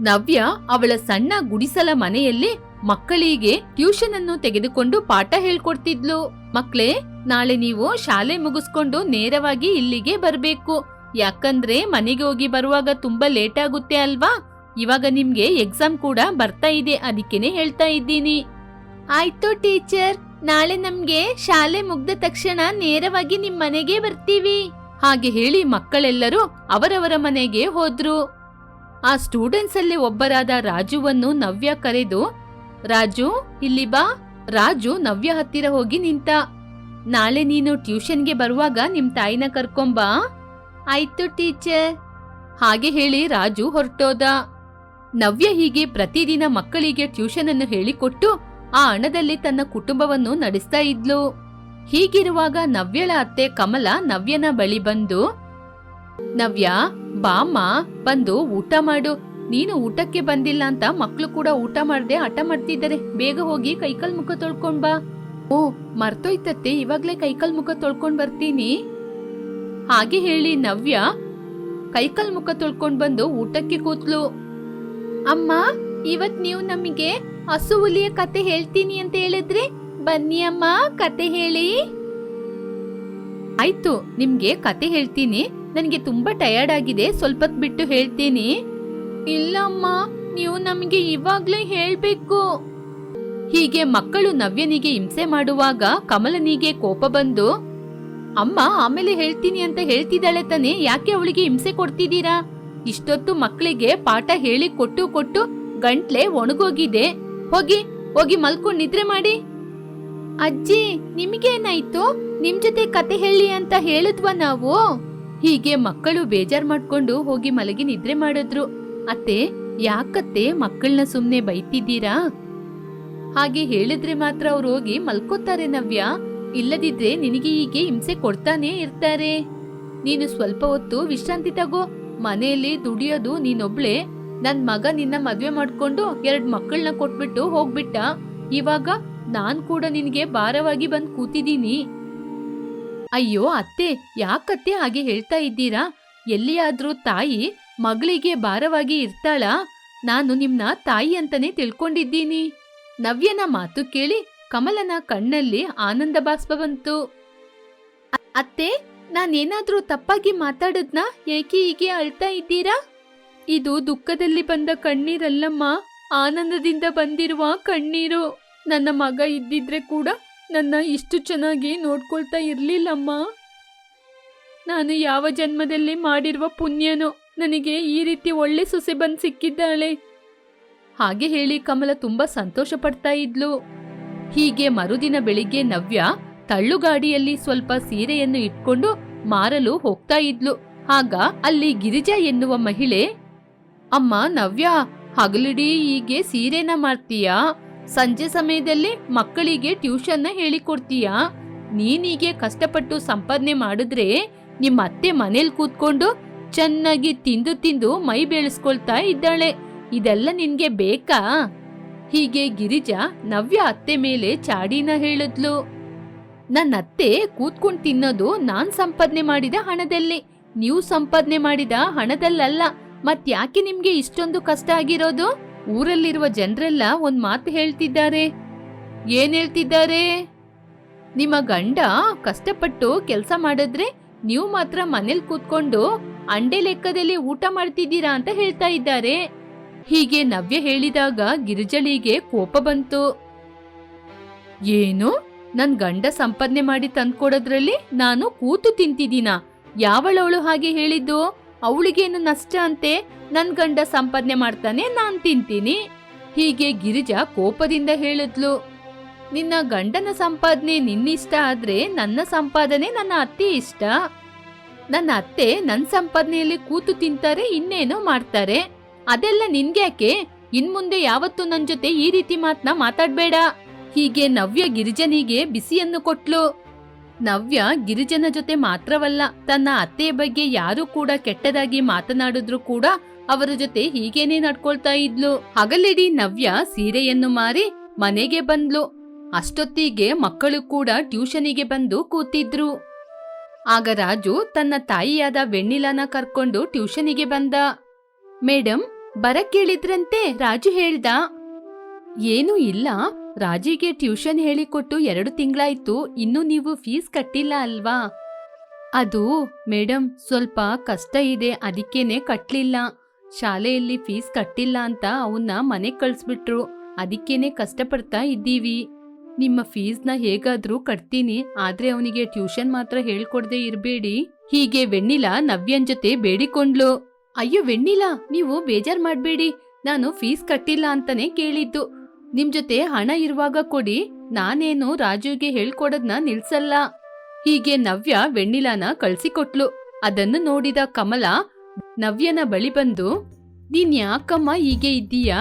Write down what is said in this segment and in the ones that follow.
ನವ್ಯ ಅವಳ ಸಣ್ಣ ಗುಡಿಸಲ ಮನೆಯಲ್ಲಿ ಮಕ್ಕಳಿಗೆ ಟ್ಯೂಷನ್ ಅನ್ನು ತೆಗೆದುಕೊಂಡು ಪಾಠ ಹೇಳ್ಕೊಡ್ತಿದ್ಲು. ಮಕ್ಳೇ ನಾಳೆ ನೀವು ಶಾಲೆ ಮುಗಿಸ್ಕೊಂಡು ನೇರವಾಗಿ ಇಲ್ಲಿಗೆ ಬರ್ಬೇಕು. ಯಾಕಂದ್ರೆ ಮನೆಗೆ ಹೋಗಿ ಬರುವಾಗ ತುಂಬಾ ಲೇಟ್ ಆಗುತ್ತೆ ಅಲ್ವಾ? ಇವಾಗ ನಿಮ್ಗೆ ಎಕ್ಸಾಮ್ ಕೂಡ ಬರ್ತಾ ಇದೆ ಅದಕ್ಕೇನೆ ಹೇಳ್ತಾ ಇದ್ದೀನಿ. ಆಯ್ತು ಟೀಚರ್ ನಾಳೆ ನಮ್ಗೆ ಶಾಲೆ ಮುಗ್ದ ತಕ್ಷಣ ನೇರವಾಗಿ ನಿಮ್ ಮನೆಗೆ ಬರ್ತೀವಿ. ಹಾಗೆ ಹೇಳಿ ಮಕ್ಕಳೆಲ್ಲರೂ ಅವರವರ ಮನೆಗೆ ಹೋದ್ರು. ಆ ಸ್ಟೂಡೆಂಟ್ಸ್ ಅಲ್ಲಿ ಒಬ್ಬರಾದ ರಾಜುವನ್ನು ನವ್ಯ ಕರೆದು, ರಾಜು, ಇಲ್ಲಿ ಬಾ. ರಾಜು ನವ್ಯ ಹತ್ತಿರ ಹೋಗಿ ನಿಂತ. ನಾಳೆ ನೀನು ಟ್ಯೂಷನ್ಗೆ ಬರುವಾಗ ನಿಮ್ ತಾಯಿನ ಕರ್ಕೊಂಬಾ. ಆಯ್ತು ಟೀಚರ್. ಹಾಗೆ ಹೇಳಿ ರಾಜು ಹೊರಟೋದ. ನವ್ಯ ಹೀಗೆ ಪ್ರತಿದಿನ ಮಕ್ಕಳಿಗೆ ಟ್ಯೂಷನ್ ಅನ್ನು ಹೇಳಿಕೊಟ್ಟು ಆ ಹಣದಲ್ಲಿ ತನ್ನ ಕುಟುಂಬವನ್ನು ನಡೆಸ್ತಾ ಇದ್ಲು. ಹೀಗಿರುವಾಗ ನವ್ಯಳ ಅತ್ತೆ ಕಮಲ ನವ್ಯನ ಬಳಿ ಬಂದು ನವ್ಯ, ಬಾಮ್ಮ, ಬಂದು ಊಟ ಮಾಡು. ನೀನು ಊಟಕ್ಕೆ ಬಂದಿಲ್ಲ ಅಂತ ಮಕ್ಳು ಕೂಡ ಊಟ ಮಾಡದೆ ಹಠ ಮಾಡ್ತಿದ್ದಾರೆ. ಬೇಗ ಹೋಗಿ ಕೈಕಲ್ ಮುಖ ತೊಳ್ಕೊಂಡ್ ಬಾ. ಓ, ಮರ್ತೋಯ್ತತ್ತೆ. ಇವಾಗ್ಲೇ ಕೈಕಲ್ ಮುಖ ತೊಳ್ಕೊಂಡ್ ಬರ್ತೀನಿ. ಹಾಗೆ ಹೇಳಿ ನವ್ಯ ಕೈಕಲ್ ಮುಖ ತೊಳ್ಕೊಂಡ್ ಬಂದು ಊಟಕ್ಕೆ ಕೂತ್ಲು. ಅಮ್ಮ, ಇವತ್ ನೀವು ನಮಗೆ ಹಸು ಹುಲಿಯ ಕತೆ ಹೇಳ್ತೀನಿ ಅಂತ ಹೇಳಿದ್ರಿ ಬನ್ನಿ ಅಮ್ಮ, ಕತೆ ಹೇಳಿ. ಆಯ್ತು, ನಿಮ್ಗೆ ಕತೆ ಹೇಳ್ತೀನಿ. ನನಗೆ ತುಂಬಾ ಟಯರ್ಡ್ ಆಗಿದೆ ಸ್ವಲ್ಪ ಬಿಟ್ಟು ಹೇಳ್ತೀನಿ. ಇಲ್ಲಮ್ಮ, ನೀವು ನಮಗೆ ಇವಾಗ್ಲೇ ಹೇಳ್ಬೇಕು. ಹೀಗೆ ಮಕ್ಕಳು ನವ್ಯನಿಗೆ ಹಿಂಸೆ ಮಾಡುವಾಗ ಕಮಲನಿಗೆ ಕೋಪ ಬಂದು, ಅಮ್ಮ, ಆಮೇಲೆ ಹೇಳ್ತೀನಿ ಅಂತ ಹೇಳ್ತಿದ್ದಾಳೆ ತಾನೆ, ಯಾಕೆ ಅವಳಿಗೆ ಹಿಂಸೆ ಕೊಡ್ತಿದ್ದೀರಾ? ಇಷ್ಟೊತ್ತು ಮಕ್ಕಳಿಗೆ ಪಾಠ ಹೇಳಿ ಕೊಟ್ಟು ಕೊಟ್ಟು ಗಂಟ್ಲೆ ಒಣಗೋಗಿದೆ. ಹೋಗಿ ಹೋಗಿ ಮಲ್ಕೊಂಡು ನಿದ್ರೆ ಮಾಡಿ. ಅಜ್ಜಿ, ನಿಮ್ಗೇನಾಯ್ತು? ನಿಮ್ ಜೊತೆ ಕತೆ ಹೇಳಿ ಅಂತ ಹೇಳಿದ್ವಾ ನಾವು? ಹೀಗೆ ಮಕ್ಕಳು ಬೇಜಾರ್ ಮಾಡ್ಕೊಂಡು ಹೋಗಿ ಮಲಗಿ ನಿದ್ರೆ ಮಾಡಿದ್ರು. ಅತ್ತೆ, ಯಾಕತ್ತೆ ಮಕ್ಕಳನ್ನ ಸುಮ್ನೆ ಬೈತಿದ್ದೀರಾ? ಹಾಗೆ ಹೇಳಿದ್ರೆ ಮಾತ್ರ ಅವ್ರು ಹೋಗಿ ಮಲ್ಕೋತಾರೆ ನವ್ಯ. ಇಲ್ಲದಿದ್ರೆ ನಿನಗೆ ಹೀಗೆ ಹಿಂಸೆ ಕೊಡ್ತಾನೆ ಇರ್ತಾರೆ. ನೀನು ಸ್ವಲ್ಪ ಹೊತ್ತು ವಿಶ್ರಾಂತಿ ತಗೋ. ಮನೆಯಲ್ಲಿ ದುಡಿಯೋದು ನೀನೊಬ್ಳೆ. ನನ್ ಮಗ ನಿನ್ನ ಮದ್ವೆ ಮಾಡ್ಕೊಂಡು ಎರಡ್ ಮಕ್ಕಳನ್ನ ಕೊಟ್ಬಿಟ್ಟು ಹೋಗ್ಬಿಟ್ಟ. ಇವಾಗ ನಾನ್ ಕೂಡ ನಿನ್ಗೆ ಭಾರವಾಗಿ ಬಂದ್ ಕೂತಿದ್ದೀನಿ. ಅಯ್ಯೋ ಅತ್ತೆ, ಯಾಕತ್ತೆ ಹಾಗೆ ಹೇಳ್ತಾ ಇದ್ದೀರಾ? ಎಲ್ಲಿಯಾದ್ರೂ ತಾಯಿ ಮಗಳಿಗೆ ಭಾರವಾಗಿ ಇರ್ತಾಳಾ? ನಾನು ನಿಮ್ನ ತಾಯಿ ಅಂತಾನೆ ತಿಳ್ಕೊಂಡಿದ್ದೀನಿ. ನವ್ಯನ ಮಾತು ಕೇಳಿ ಕಮಲನ ಕಣ್ಣಲ್ಲಿ ಆನಂದ ಬಾಷ್ಪ ಬಂತು. ಅತ್ತೆ, ನಾನೇನಾದ್ರೂ ತಪ್ಪಾಗಿ ಮಾತಾಡದ್ನ? ಏಕೆ ಹೀಗೆ ಅಳ್ತಾ ಇದ್ದೀರಾ? ಇದು ದುಃಖದಲ್ಲಿ ಬಂದ ಕಣ್ಣೀರಲ್ಲಮ್ಮ. ಆನಂದದಿಂದ ಬಂದಿರುವ ಕಣ್ಣೀರು. ನನ್ನ ಮಗ ಇದ್ದಿದ್ರೆ ಕೂಡ ನನ್ನ ಇಷ್ಟು ಚೆನ್ನಾಗಿ ನೋಡ್ಕೊಳ್ತಾ ಇರಲಿಲ್ಲಮ್ಮ. ನಾನು ಯಾವ ಜನ್ಮದಲ್ಲಿ ಮಾಡಿರುವ ಪುಣ್ಯನೋ ನನಗೆ ಈ ರೀತಿ ಒಳ್ಳೆ ಸೊಸೆ ಬಂದು ಸಿಕ್ಕಿದ್ದಾಳೆ. ಹಾಗೆ ಹೇಳಿ ಕಮಲ ತುಂಬಾ ಸಂತೋಷ ಪಡ್ತಾ ಇದ್ಲು. ಹೀಗೆ ಮರುದಿನ ಬೆಳಿಗ್ಗೆ ನವ್ಯ ತಳ್ಳುಗಾಡಿಯಲ್ಲಿ ಸ್ವಲ್ಪ ಸೀರೆಯನ್ನು ಇಟ್ಕೊಂಡು ಮಾರಲು ಹೋಗ್ತಾ ಇದ್ಲು. ಆಗ ಅಲ್ಲಿ ಗಿರಿಜಾ ಎನ್ನುವ ಮಹಿಳೆ, ಅಮ್ಮ ನವ್ಯ, ಹಗಲಿಡೀ ಹೀಗೆ ಸೀರೆನ ಮಾಡ್ತೀಯಾ ಸಂಜೆ ಸಮಯದಲ್ಲಿ ಮಕ್ಕಳಿಗೆ ಟ್ಯೂಷನ್ನ ಹೇಳಿಕೊಡ್ತೀಯಾ? ನೀನೀಗೆ ಕಷ್ಟಪಟ್ಟು ಸಂಪಾದನೆ ಮಾಡಿದ್ರೆ ನಿಮ್ಮ ಅತ್ತೆ ಮನೇಲಿ ಕೂತ್ಕೊಂಡು ಚೆನ್ನಾಗಿ ತಿಂದು ತಿಂದು ಮೈ ಬೆಳೆಸ್ಕೊಳ್ತಾ ಇದ್ದಾಳೆ. ಇದೆಲ್ಲ ನಿನ್ಗೆ ಬೇಕಾ? ಹೀಗೆ ಗಿರಿಜಾ ನವ್ಯ ಅತ್ತೆ ಮೇಲೆ ಚಾಡಿನ ಹೇಳಿದ್ಲು. ನನ್ನ ಅತ್ತೆ ಕೂತ್ಕೊಂಡು ತಿನ್ನೋದು ನಾನ್ ಸಂಪಾದನೆ ಮಾಡಿದ ಹಣದಲ್ಲಿ. ನೀವು ಸಂಪಾದನೆ ಮಾಡಿದ ಹಣದಲ್ಲಲ್ಲ. ಮತ್ಯಾಕೆ ನಿಮ್ಗೆ ಇಷ್ಟೊಂದು ಕಷ್ಟ ಆಗಿರೋದು? ಊರಲ್ಲಿರುವ ಜನರೆಲ್ಲ ಒಂದ್ ಮಾತು ಹೇಳ್ತಿದ್ದಾರೆ. ಏನ್ ಹೇಳ್ತಿದ್ದಾರೆ? ನಿಮ್ಮ ಗಂಡ ಕಷ್ಟಪಟ್ಟು ಕೆಲಸ ಮಾಡಿದ್ರೆ ನೀವು ಮಾತ್ರ ಮನೇಲಿ ಕೂತ್ಕೊಂಡು ಅಂಡೆ ಲೆಕ್ಕದಲ್ಲಿ ಊಟ ಮಾಡ್ತಿದ್ದೀರಾ ಅಂತ ಹೇಳ್ತಾ ಇದ್ದಾರೆ. ಹೀಗೆ ನವ್ಯ ಹೇಳಿದಾಗ ಗಿರಿಜಳಿಗೆ ಕೋಪ ಬಂತು. ಏನು? ನನ್ ಗಂಡ ಸಂಪಾದನೆ ಮಾಡಿ ತಂದ್ಕೊಡೋದ್ರಲ್ಲಿ ನಾನು ಕೂತು ತಿಂತಿದ್ದೀನಾ? ಯಾವಳವಳು ಹಾಗೆ ಹೇಳಿದ್ದು? ಅವಳಿಗೇನು ನಷ್ಟ ಅಂತೆ? ನನ್ ಗಂಡ ಸಂಪಾದನೆ ಮಾಡ್ತಾನೆ, ನಾನ್ ತಿಂತೀನಿ. ಹೀಗೆ ಗಿರಿಜಾ ಕೋಪದಿಂದ ಹೇಳಿದ್ಲು. ನಿನ್ನ ಗಂಡನ ಸಂಪಾದನೆ ನಿನ್ನಿಷ್ಟ ಆದ್ರೆ ನನ್ನ ಸಂಪಾದನೆ ನನ್ನ ಅತ್ತೆ ಇಷ್ಟ. ನನ್ನ ಅತ್ತೆ ನನ್ನ ಸಂಪಾದನೆಯಲ್ಲಿ ಕೂತು ತಿಂತಾರೆ, ಇನ್ನೇನೋ ಮಾಡ್ತಾರೆ. ಅದೆಲ್ಲ ನಿನ್ಗ್ಯಾಕೆ? ಇನ್ಮುಂದೆ ಯಾವತ್ತೂ ನನ್ನ ಜೊತೆ ಈ ರೀತಿ ಮಾತ್ನ ಮಾತಾಡ್ಬೇಡ. ಹೀಗೆ ನವ್ಯ ಗಿರಿಜನಿಗೆ ಬಿಸಿಯನ್ನು ಕೊಟ್ಲು. ನವ್ಯ ಗಿರಿಜನ ಜೊತೆ ಮಾತ್ರವಲ್ಲ, ತನ್ನ ಅತ್ತೆಯ ಬಗ್ಗೆ ಯಾರು ಕೂಡ ಕೆಟ್ಟದಾಗಿ ಮಾತನಾಡಿದ್ರು ಕೂಡ ಅವರ ಜೊತೆ ಹೀಗೇನೆ ನಡ್ಕೊಳ್ತಾ ಇದ್ಲು. ಹಗಲಿಡೀ ನವ್ಯ ಸೀರೆಯನ್ನು ಮಾರಿ ಮನೆಗೆ ಬಂದ್ಲು. ಅಷ್ಟೊತ್ತಿಗೆ ಮಕ್ಕಳು ಕೂಡ ಟ್ಯೂಷನಿಗೆ ಬಂದು ಕೂತಿದ್ರು. ಆಗ ರಾಜು ತನ್ನ ತಾಯಿಯಾದ ವೆಣ್ಣಿಲಾನ ಕರ್ಕೊಂಡು ಟ್ಯೂಷನಿಗೆ ಬಂದ. ಮೇಡಮ್ ಬರಕ್ ಕೇಳಿದ್ರಂತೆ ರಾಜು ಹೇಳ್ದ. ಏನೂ ಇಲ್ಲ ರಾಜಿಗೆ ಟ್ಯೂಷನ್ ಹೇಳಿಕೊಟ್ಟು ಎರಡು ತಿಂಗಳಾಯ್ತು, ಇನ್ನೂ ನೀವು ಫೀಸ್ ಕಟ್ಟಿಲ್ಲ ಅಲ್ವಾ? ಅದು ಮೇಡಮ್ ಸ್ವಲ್ಪ ಕಷ್ಟ ಇದೆ, ಅದಕ್ಕೇನೆ ಕಟ್ಟಲಿಲ್ಲ ಶಾಲೆಯಲ್ಲಿ ಫೀಸ್ ಕಟ್ಟಿಲ್ಲ ಅಂತ ಅವನ್ನ ಮನೆಗ್ ಕಳಿಸ್ಬಿಟ್ರು. ಅದಕ್ಕೇನೆ ಕಷ್ಟಪಡ್ತಾ ಇದ್ದೀವಿ. ನಿಮ್ಮ ಫೀಸ್ನ ಹೇಗಾದ್ರೂ ಕಟ್ತೀನಿ, ಆದ್ರೆ ಅವನಿಗೆ ಟ್ಯೂಷನ್ ಮಾತ್ರ ಹೇಳ್ಕೊಡ್ದೆ ಇರ್ಬೇಡಿ. ಹೀಗೆ ವೆಣ್ಣಿಲಾ ನವ್ಯನ್ ಜೊತೆ ಬೇಡಿಕೊಂಡ್ಲು. ಅಯ್ಯೋ, ವೆಣ್ಣಿಲಾ, ನೀವು ಬೇಜಾರ್ ಮಾಡ್ಬೇಡಿ. ನಾನು ಫೀಸ್ ಕಟ್ಟಿಲ್ಲ ಅಂತಾನೆ ಕೇಳಿದ್ದು. ನಿಮ್ ಜೊತೆ ಹಣ ಇರುವಾಗ ಕೊಡಿ, ನಾನೇನು ರಾಜುಗೆ ಹೇಳ್ಕೊಡೋದ್ನ ನಿಲ್ಸಲ್ಲ. ಹೀಗೆ ನವ್ಯ ವೆಣ್ಣಿಲಾನ ಕಳ್ಸಿಕೊಟ್ಲು. ಅದನ್ನು ನೋಡಿದ ಕಮಲ, ನವ್ಯನ ಬಳಿ ಬಂದು, ನೀನ್ ಯಾಕಮ್ಮ ಹೀಗೆ ಇದ್ದೀಯಾ?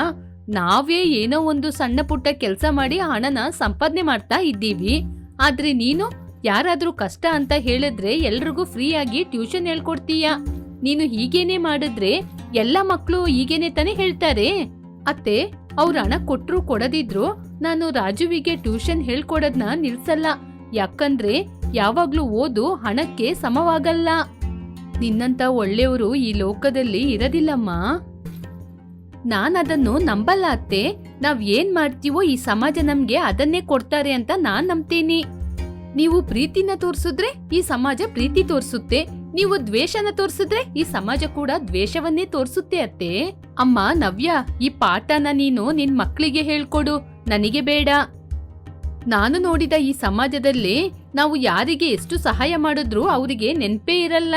ನಾವೇ ಏನೋ ಒಂದು ಸಣ್ಣ ಪುಟ್ಟ ಕೆಲಸ ಮಾಡಿ ಹಣನ ಸಂಪಾದನೆ ಮಾಡ್ತಾ ಇದ್ದೀವಿ. ಆದ್ರೆ ನೀನು ಯಾರಾದ್ರೂ ಕಷ್ಟ ಅಂತ ಹೇಳಿದ್ರೆ ಎಲ್ರಿಗೂ ಫ್ರೀಯಾಗಿ ಟ್ಯೂಷನ್ ಹೇಳ್ಕೊಡ್ತೀಯ? ನೀನು ಹೀಗೇನೆ ಮಾಡಿದ್ರೆ ಎಲ್ಲ ಮಕ್ಕಳು ಹೀಗೇನೆ ತಾನೇ ಹೇಳ್ತಾರೆ? ಅತ್ತೆ ಅವ್ರ ಹಣ ಕೊಟ್ರು ಕೊಡದಿದ್ರು ನಾನು ರಾಜುವಿಗೆ ಟ್ಯೂಷನ್ ಹೇಳ್ಕೊಡೋದ್ನ ನಿಲ್ಸಲ್ಲ. ಯಾಕಂದ್ರೆ ಯಾವಾಗ್ಲೂ ಓದು ಹಣಕ್ಕೆ ಸಮವಾಗಲ್ಲ. ನಿನ್ನಂತ ಒಳ್ಳೆಯವರು ಈ ಲೋಕದಲ್ಲಿ ಇರದಿಲ್ಲಮ್ಮ. ನಾನದನ್ನು ನಂಬಲ್ಲ ಅತ್ತೆ. ನಾವ್ ಏನ್ ಮಾಡ್ತೀವೋ ಈ ಸಮಾಜ ನಮ್ಗೆ ಅದನ್ನೇ ಕೊಡ್ತಾರೆ ಅಂತ ನಾನ್ ನಂಬ್ತೀನಿ. ನೀವು ಪ್ರೀತಿನ ತೋರಿಸಿದ್ರೆ ಈ ಸಮಾಜ ಪ್ರೀತಿ ತೋರ್ಸುತ್ತೆ. ನೀವು ದ್ವೇಷನ ತೋರ್ಸಿದ್ರೆ ಈ ಸಮಾಜ ಕೂಡ ದ್ವೇಷವನ್ನೇ ತೋರ್ಸುತ್ತೆ ಅತ್ತೆ. ಅಮ್ಮ, ನವ್ಯ, ಈ ಪಾಠನ ನೀನು ನಿನ್ ಮಕ್ಕಳಿಗೆ ಹೇಳ್ಕೊಡು. ನನಗೆ ಬೇಡ. ನಾನು ನೋಡಿದ ಈ ಸಮಾಜದಲ್ಲಿ ನಾವು ಯಾರಿಗೆ ಎಷ್ಟು ಸಹಾಯ ಮಾಡಿದ್ರೂ ಅವರಿಗೆ ನೆನ್ಪೇ ಇರಲ್ಲ.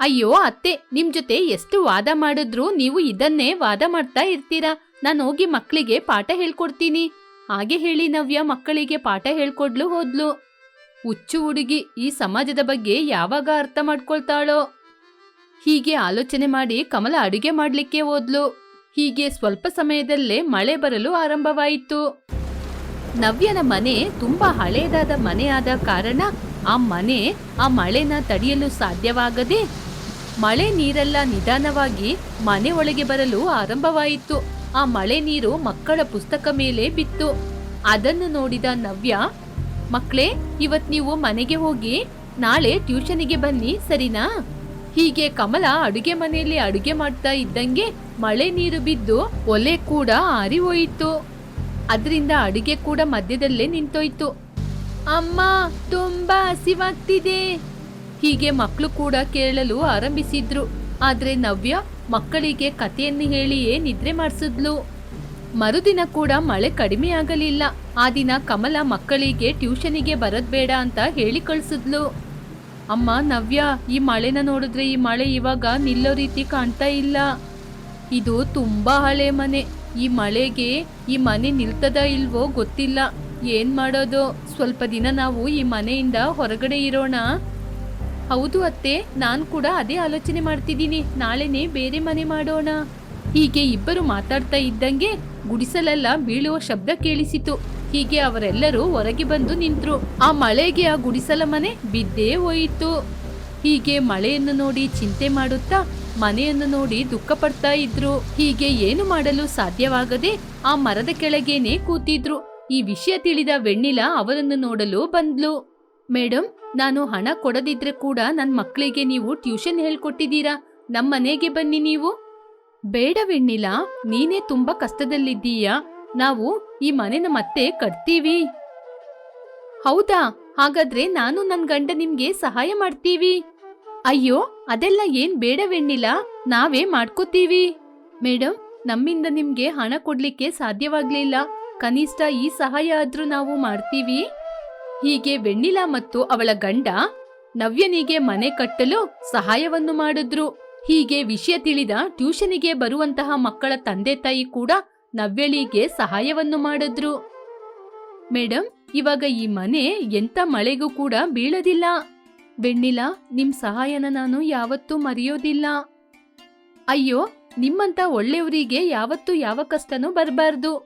ಅಯ್ಯೋ ಅತ್ತೆ, ನಿಮ್ ಜೊತೆ ಎಷ್ಟು ವಾದ ಮಾಡಿದ್ರು ನೀವು ಇದನ್ನೇ ವಾದ ಮಾಡ್ತಾ ಇರ್ತೀರಾ? ನಾನು ಹೋಗಿ ಮಕ್ಕಳಿಗೆ ಪಾಠ ಹೇಳ್ಕೊಡ್ತೀನಿ. ಹಾಗೆ ಹೇಳಿ ನವ್ಯ ಮಕ್ಕಳಿಗೆ ಪಾಠ ಹೇಳ್ಕೊಡ್ಲು ಹೋದ್ಲು. ಹುಚ್ಚು ಹುಡುಗಿ ಈ ಸಮಾಜದ ಬಗ್ಗೆ ಯಾವಾಗ ಅರ್ಥ ಮಾಡ್ಕೊಳ್ತಾಳೋ? ಹೀಗೆ ಆಲೋಚನೆ ಮಾಡಿ ಕಮಲ ಅಡುಗೆ ಮಾಡಲಿಕ್ಕೆ ಹೋದ್ಲು. ಹೀಗೆ ಸ್ವಲ್ಪ ಸಮಯದಲ್ಲೇ ಮಳೆ ಬರಲು ಆರಂಭವಾಯಿತು. ನವ್ಯನ ಮನೆ ತುಂಬಾ ಹಳೆಯದಾದ ಮನೆ ಆದ ಕಾರಣ ಆ ಮನೆ ಆ ಮಳೆನ ತಡೆಯಲು ಸಾಧ್ಯವಾಗದೆ ಮಳೆ ನೀರೆಲ್ಲ ನಿಧಾನವಾಗಿ ಮನೆ ಒಳಗೆ ಬರಲು ಆರಂಭವಾಯಿತು. ಆ ಮಳೆ ನೀರು ಮಕ್ಕಳ ಪುಸ್ತಕ ಮೇಲೆ ಬಿತ್ತು. ಅದನ್ನು ನೋಡಿದ ನವ್ಯ ಮಕ್ಳೇ, ಇವತ್ ನೀವು ಮನೆಗೆ ಹೋಗಿ ನಾಳೆ ಟ್ಯೂಷನಿಗೆ ಬನ್ನಿ, ಸರಿನಾ? ಹೀಗೆ ಕಮಲ ಅಡುಗೆ ಮನೆಯಲ್ಲಿ ಅಡುಗೆ ಮಾಡ್ತಾ ಇದ್ದಂಗೆ ಮಳೆ ನೀರು ಬಿದ್ದು ಒಲೆ ಕೂಡ ಆರಿ ಹೋಯಿತು. ಅದರಿಂದ ಅಡುಗೆ ಕೂಡ ಮಧ್ಯದಲ್ಲೇ ನಿಂತೋಯ್ತು. ಅಮ್ಮ, ತುಂಬಾ ಹಸಿವಾಗ್ತಿದೆ. ಹೀಗೆ ಮಕ್ಕಳು ಕೂಡ ಕೇಳಲು ಆರಂಭಿಸಿದ್ರು. ಆದ್ರೆ ನವ್ಯ ಮಕ್ಕಳಿಗೆ ಕಥೆಯನ್ನು ಹೇಳಿಯೇ ನಿದ್ರೆ ಮಾಡಿಸಿದ್ಲು. ಮರುದಿನ ಕೂಡ ಮಳೆ ಕಡಿಮೆ ಆಗಲಿಲ್ಲ. ಆ ದಿನ ಕಮಲ ಮಕ್ಕಳಿಗೆ ಟ್ಯೂಷನಿಗೆ ಬರದ್ ಬೇಡ ಅಂತ ಹೇಳಿ ಕಳ್ಸಿದ್ಲು ಅಮ್ಮ, ನವ್ಯ, ಈ ಮಳೆನ ನೋಡಿದ್ರೆ ಈ ಮಳೆ ಇವಾಗ ನಿಲ್ಲೋ ರೀತಿ ಕಾಣ್ತಾ ಇಲ್ಲ. ಇದು ತುಂಬಾ ಹಳೆ ಮನೆ. ಈ ಮಳೆಗೆ ಈ ಮನೆ ನಿಲ್ತದ ಇಲ್ವೋ ಗೊತ್ತಿಲ್ಲ. ಏನ್ ಮಾಡೋದು? ಸ್ವಲ್ಪ ದಿನ ನಾವು ಈ ಮನೆಯಿಂದ ಹೊರಗಡೆ ಇರೋಣ? ಹೌದು ಅತ್ತೆ, ನಾನು ಕೂಡ ಅದೇ ಆಲೋಚನೆ ಮಾಡ್ತಿದ್ದೀನಿ. ನಾಳೆನೆ ಬೇರೆ ಮನೆ ಮಾಡೋಣ. ಹೀಗೆ ಇಬ್ಬರು ಮಾತಾಡ್ತಾ ಇದ್ದಂಗೆ ಗುಡಿಸಲೆಲ್ಲ ಬೀಳುವ ಶಬ್ದ ಕೇಳಿಸಿತು. ಹೀಗೆ ಅವರೆಲ್ಲರೂ ಹೊರಗೆ ಬಂದು ನಿಂತರು. ಆ ಮಳೆಗೆ ಆ ಗುಡಿಸಲ ಮನೆ ಬಿದ್ದೇ ಹೋಯಿತು. ಹೀಗೆ ಮಳೆಯನ್ನು ನೋಡಿ ಚಿಂತೆ ಮಾಡುತ್ತಾ ಮನೆಯನ್ನು ನೋಡಿ ದುಃಖ ಪಡ್ತಾ ಇದ್ರು. ಹೀಗೆ ಏನು ಮಾಡಲು ಸಾಧ್ಯವಾಗದೆ ಆ ಮರದ ಕೆಳಗೇನೆ ಕೂತಿದ್ರು. ಈ ವಿಷಯ ತಿಳಿದ ವೆಣ್ಣಿಲ ಅವರನ್ನು ನೋಡಲು ಬಂದ್ಲು. ಮೇಡಮ್ ನಾನು ಹಣ ಕೊಡದಿದ್ರೆ ಕೂಡ ನನ್ನ ಮಕ್ಕಳಿಗೆ ನೀವು ಟ್ಯೂಷನ್ ಹೇಳ್ಕೊಟ್ಟಿದ್ದೀರಾ? ನಮ್ಮನೆಗೆ ಬನ್ನಿ ನೀವು. ಬೇಡ ವೆಣ್ಣಿಲ, ನೀನೇ ತುಂಬಾ ಕಷ್ಟದಲ್ಲಿದ್ದೀಯಾ? ನಾವು ಈ ಮನೆನ ಮತ್ತೆ ಕಟ್ತೀವಿ. ಹೌದಾ? ಹಾಗಾದ್ರೆ ನಾನು ನನ್ ಗಂಡ ನಿಮ್ಗೆ ಸಹಾಯ ಮಾಡ್ತೀವಿ. ಅಯ್ಯೋ, ಅದೆಲ್ಲ ಏನ್ ಬೇಡವೆಣ್ಣಿಲ್ಲ ನಾವೇ ಮಾಡ್ಕೋತೀವಿ. ಮೇಡಮ್ ನಮ್ಮಿಂದ ನಿಮ್ಗೆ ಹಣ ಕೊಡ್ಲಿಕ್ಕೆ ಸಾಧ್ಯವಾಗ್ಲಿಲ್ಲ. ಕನಿಷ್ಠ ಈ ಸಹಾಯ ಆದ್ರೂ ನಾವು ಮಾಡ್ತೀವಿ. ಹೀಗೆ ವೆಣ್ಣಿಲಾ ಮತ್ತು ಅವಳ ಗಂಡ ನವ್ಯನಿಗೆ ಮನೆ ಕಟ್ಟಲು ಸಹಾಯವನ್ನು ಮಾಡಿದ್ರು. ಹೀಗೆ ವಿಷಯ ತಿಳಿದ ಟ್ಯೂಷನಿಗೆ ಬರುವಂತಹ ಮಕ್ಕಳ ತಂದೆ ತಾಯಿ ಕೂಡ ನವ್ಯಳಿಗೆ ಸಹಾಯವನ್ನು ಮಾಡಿದ್ರು. ಮೇಡಮ್ ಇವಾಗ ಈ ಮನೆ ಎಂತ ಮಳೆಗೂ ಕೂಡ ಬೀಳದಿಲ್ಲ. ಬೆಣ್ಣಿಲ ನಿಮ್ ಸಹಾಯನ ನಾನು ಯಾವತ್ತೂ ಮರೆಯೋದಿಲ್ಲ. ಅಯ್ಯೋ ನಿಮ್ಮಂತ ಒಳ್ಳೆಯವರಿಗೆ ಯಾವತ್ತೂ ಯಾವ ಕಷ್ಟನೂ ಬರಬಾರ್ದು.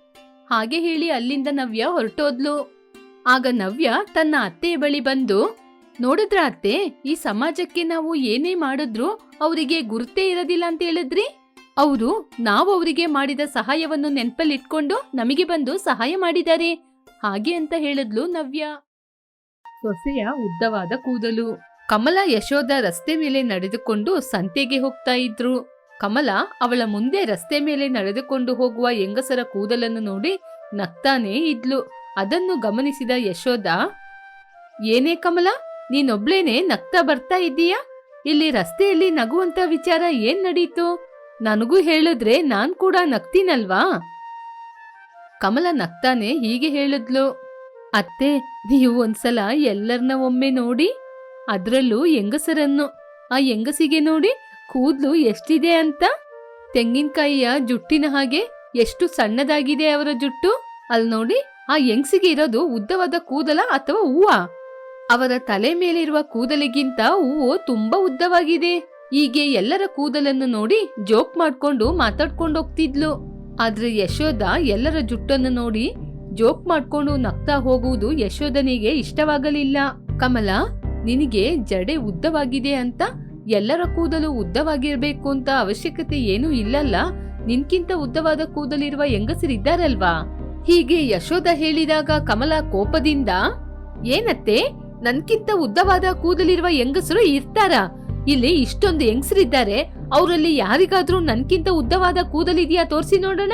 ಹಾಗೆ ಹೇಳಿ ಅಲ್ಲಿಂದ ನವ್ಯ ಹೊರಟೋದ್ಲು. ಆಗ ನವ್ಯ ತನ್ನ ಅತ್ತೆಯ ಬಳಿ ಬಂದು ನೋಡಿದ್ರ ಅತ್ತೆ? ಈ ಸಮಾಜಕ್ಕೆ ನಾವು ಏನೇ ಮಾಡಿದ್ರು ಅವರಿಗೆ ಗುರುತೇ ಇರೋದಿಲ್ಲ ಅಂತ ಹೇಳಿದ್ರಿ? ಅವರು ನಾವು ಅವರಿಗೆ ಮಾಡಿದ ಸಹಾಯವನ್ನು ನೆನಪಲ್ಲಿಟ್ಕೊಂಡು ನಮಗೆ ಬಂದು ಸಹಾಯ ಮಾಡಿದ್ದಾರೆ ಹಾಗೆ ಅಂತ ಹೇಳಿದ್ಲು ನವ್ಯ. ಸೊಸೆಯ ಉದ್ದವಾದ ಕೂದಲು. ಕಮಲ ಯಶೋಧ ರಸ್ತೆ ಮೇಲೆ ನಡೆದುಕೊಂಡು ಸಂತೆಗೆ ಹೋಗ್ತಾ ಇದ್ರು. ಕಮಲ ಅವಳ ಮುಂದೆ ರಸ್ತೆ ಮೇಲೆ ನಡೆದುಕೊಂಡು ಹೋಗುವ ಹೆಂಗಸರ ಕೂದಲನ್ನು ನೋಡಿ ನಗ್ತಾನೇ ಇದ್ಲು. ಅದನ್ನು ಗಮನಿಸಿದ ಯಶೋಧ, ಏನೇ ಕಮಲ? ನೀನೊಬ್ಳೇನೆ ನಗ್ತಾ ಬರ್ತಾ ಇದ್ದೀಯಾ? ಇಲ್ಲಿ ರಸ್ತೆಯಲ್ಲಿ ನಗುವಂತ ವಿಚಾರ ಏನ್ ನಡೀತು? ನನಗೂ ಹೇಳಿದ್ರೆ ನಾನ್ ಕೂಡ ನಗ್ತೀನಲ್ವಾ? ಕಮಲ ನಗ್ತಾನೆ ಹೀಗೆ ಹೇಳಿದ್ಲು. ಅತ್ತೆ, ನೀವು ಒಂದ್ಸಲ ಎಲ್ಲರನ್ನ ಒಮ್ಮೆ ನೋಡಿ, ಅದ್ರಲ್ಲೂ ಹೆಂಗಸರನ್ನು. ಆ ಹೆಂಗಸಿಗೆ ನೋಡಿ ಕೂದ್ಲು ಎಷ್ಟಿದೆ ಅಂತ? ತೆಂಗಿನಕಾಯಿಯ ಜುಟ್ಟಿನ ಹಾಗೆ ಎಷ್ಟು ಸಣ್ಣದಾಗಿದೆ ಅವರ ಜುಟ್ಟು? ಅಲ್ಲಿ ನೋಡಿ ಆ ಹೆಂಗಸಿಗೆ ಇರೋದು ಉದ್ದವಾದ ಕೂದಲ ಅಥವಾ ಹೂವ? ಅವರ ತಲೆ ಮೇಲಿರುವ ಕೂದಲಿಗಿಂತ ಹೂವು ತುಂಬಾ ಉದ್ದವಾಗಿದೆ. ಹೀಗೆ ಎಲ್ಲರ ಕೂದಲನ್ನು ನೋಡಿ ಜೋಕ್ ಮಾಡ್ಕೊಂಡು ಮಾತಾಡ್ಕೊಂಡು ಹೋಗ್ತಿದ್ಲು. ಆದ್ರೆ ಯಶೋದ ಎಲ್ಲರ ಜುಟ್ಟನ್ನು ನೋಡಿ ಜೋಕ್ ಮಾಡ್ಕೊಂಡು ನಗ್ತಾ ಹೋಗುವುದು ಯಶೋಧನಿಗೆ ಇಷ್ಟವಾಗಲಿಲ್ಲ. ಕಮಲ, ನಿನಗೆ ಜಡೆ ಉದ್ದವಾಗಿದೆ ಅಂತ ಎಲ್ಲರ ಕೂದಲು ಉದ್ದವಾಗಿರ್ಬೇಕು ಅಂತ ಅವಶ್ಯಕತೆ ಏನೂ ಇಲ್ಲಲ್ಲ? ನಿನ್ಕಿಂತ ಉದ್ದವಾದ ಕೂದಲಿರುವ ಹೆಂಗಸರಿದ್ದಾರಲ್ವಾ? ಹೀಗೆ ಯಶೋಧ ಹೇಳಿದಾಗ ಕಮಲ ಕೋಪದಿಂದ, ಏನತ್ತೆ? ನನ್ಕಿಂತ ಉದ್ದವಾದ ಕೂದಲಿರುವ ಹೆಂಗಸರು ಇರ್ತಾರ. ಇಲ್ಲಿ ಇಷ್ಟೊಂದು ಹೆಂಗಸರಿದ್ದಾರೆ ಅವರಲ್ಲಿ ಯಾರಿಗಾದ್ರೂ ನನ್ಕಿಂತ ಉದ್ದವಾದ ಕೂದಲಿದೆಯಾ ತೋರಿಸಿ ನೋಡೋಣ.